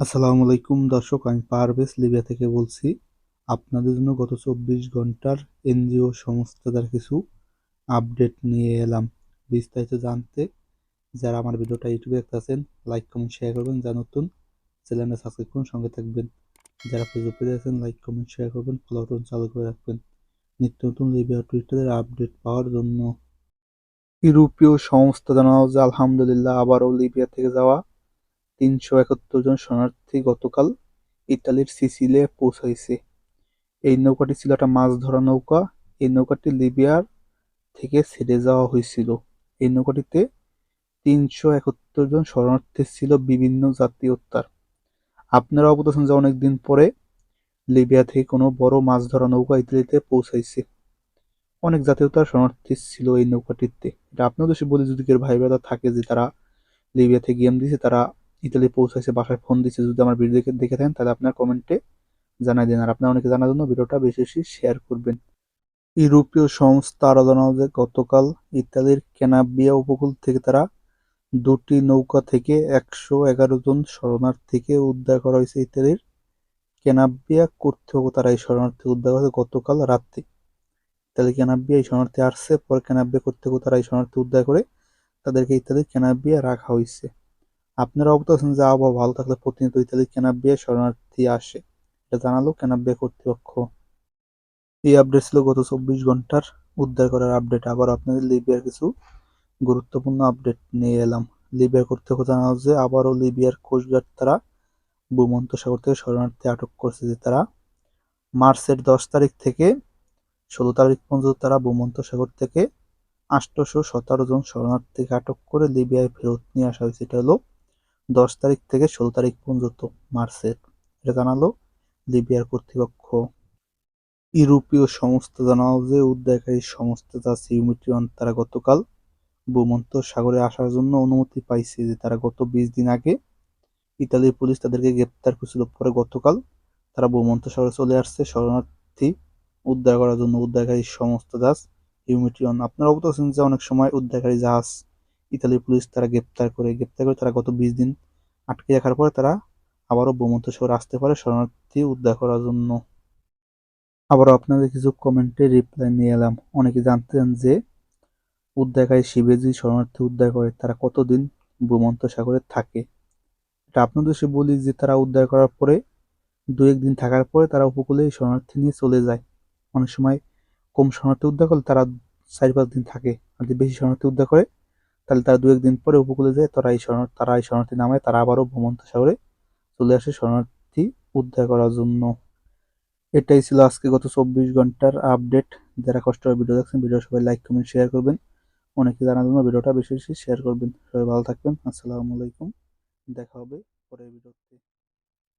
আসসালামু আলাইকুম দর্শক, আমি পারভেজ লিবিয়া থেকে বলছি। আপনাদের জন্য গত চব্বিশ ঘণ্টার এনজিও সংস্থাদের কিছু আপডেট নিয়ে এলাম। বিস্তারিত জানতে যারা আমার ভিডিওটা ইউটিউবে দেখতেছেন, লাইক, কমেন্ট, শেয়ার করবেন। যা নতুন, চ্যানেলটা সাবস্ক্রাইব করুন, সঙ্গে থাকবেন। যারা ফেসবুকে আছেন, লাইক, কমেন্ট, শেয়ার করবেন, ফলো চালু করে রাখবেন। নিত্য নতুন লিবিয়া টুইটারের আপডেট পাওয়ার জন্য। ইউরোপীয় সংস্থা জানাও যে, আলহামদুলিল্লাহ, আবারও লিবিয়া থেকে যাওয়া তিনশো একাত্তর জন শরণার্থী গতকাল ইতালির সিসিলে পৌঁছাইছে। এই নৌকাটি ছিল একটা মাছ ধরা নৌকা। এই নৌকাটি লিবিয়ার থেকে ছেড়ে যাওয়া হয়েছিল। এই নৌকাটিতে তিনশো একাত্তর জন শরণার্থী ছিল বিভিন্ন জাতীয়তার। আপনারা আছেন যে অনেকদিন পরে লিবিয়া থেকে কোনো বড় মাছ ধরা নৌকা ইতালিতে পৌঁছাইছে। অনেক জাতীয়তার শরণার্থী ছিল এই নৌকাটিতে। এটা আপনাদের বলি যদি কেউ ভাই থাকে যে তারা লিবিয়াতে গেম দিয়েছে তারা ইতালি পৌঁছাইছে, বাসায় ফোন দিচ্ছে যদি আমার ভিডিও দেখে দেখে থাকেন, তাহলে আপনার কমেন্টে জানাই দিন। আর আপনার অনেকে জানার জন্য ভিডিওটা বেশি বেশি শেয়ার করবেন। ইউরোপীয় সংস্থা আরও জানাও যে, গতকাল ইতালির কেনাবিয়া উপকূল থেকে তারা দুটি নৌকা থেকে একশো এগারো জন শরণার্থীকে উদ্ধার করা হয়েছে। ইতালির কেনাবিয়া কর্তৃপক্ষ তারা এই শরণার্থী উদ্ধার করেছে গতকাল রাত্রে ইতালি কেনাবিয়া এই শরণার্থী আসছে, পরে কেনাবিয়া কর্তৃপক্ষ তারা এই শরণার্থী উদ্ধার করে তাদেরকে ইত্যাদি কেনাবিয়া রাখা হয়েছে। আপনারা অবগত আছেন যে আবহাওয়া ভালো থাকলে প্রতিনিয়ত ইত্যাদি কেনাবিয়া শরণার্থী আসে। এটা জানালো কেনাবিয়া কর্তৃপক্ষ। এই আপডেট ছিল গত চব্বিশ ঘণ্টার। উদ্ধার করার আপডেট। আবার আপনাদের লিবিয়ার কিছু গুরুত্বপূর্ণ আপডেট নিয়ে এলাম। লিবিয়ার কর্তৃপক্ষ জানালো যে আবারও লিবিয়ার কোস্টগার্ড তারা ভূমন্ত সাগর থেকে শরণার্থী আটক করছে যে তারা মার্চের দশ তারিখ থেকে ষোলো তারিখ পর্যন্ত তারা ভূমন্ত সাগর থেকে আটশোশো সতেরো জন শরণার্থীকে আটক করে লিবিয়ায় ফেরত নিয়ে আসা হয়েছে। এটা হলো দশ তারিখ থেকে ষোলো তারিখ পর্যন্ত মার্চের এটা জানালো লিবিয়ার কর্তৃপক্ষ। ইউরোপীয় সংস্থা জানালো যে উদ্ধারকারী সংস্থা যা সিউমিট্রিয়ন তারা গতকাল ভূমন্ত সাগরে আসার জন্য অনুমতি পাইছে যে তারা গত বিশ দিন আগে ইতালির পুলিশ তাদেরকে গ্রেপ্তার করেছিল। পরে গতকাল তারা ভূমন্ত সাগরে চলে আসছে শরণার্থী উদ্ধার করার জন্য। উদ্ধারকারী সংস্থা জাহাজ ইউমিট্রিয়ন। আপনারা অবগত আছেন যে অনেক সময় উদ্ধারকারী জাহাজ ইতালির পুলিশ তারা গ্রেপ্তার করে। গ্রেপ্তার করে তারা গত বিশ দিন আটকে রাখার পরে তারা আবারও ভূমন্ত সাগরে আসতে পারে শরণার্থী উদ্ধার করার জন্য। আবারও আপনাদের কিছু কমেন্টে রিপ্লাই নিয়ে এলাম। অনেকে জানতেন যে উদ্ধারকারী শিবেজি শরণার্থী উদ্ধার করে, তারা কতদিন ভূমন্ত সাগরে থাকে? এটা আপনাদের সে বলি যে তারা উদ্ধার করার পরে দু একদিন থাকার পরে তারা উপকূলে শরণার্থী নিয়ে চলে যায়। অনেক সময় কম শরণার্থী উদ্ধার করলে তারা চার পাঁচ দিন থাকে। আর যদি বেশি শরণার্থী উদ্ধার করে তাহলে তারা দু একদিন পরে উপকূলে যায়, তারা এই শরণ তারা এই শরণার্থী নামায়, তারা আবারও ভ্রমন্ত সাগরে চলে আসে শরণার্থী উদ্ধার করার জন্য। এটাই ছিল আজকে গত চব্বিশ ঘণ্টার আপডেট। যারা কষ্ট করে ভিডিও দেখছেন ভিডিও সবাই লাইক কমেন্ট শেয়ার করবেন। অনেকে জানার জন্য ভিডিওটা বেশি বেশি শেয়ার করবেন। সবাই ভালো থাকবেন। আসসালামু আলাইকুম। দেখা হবে পরের ভিডিওতে।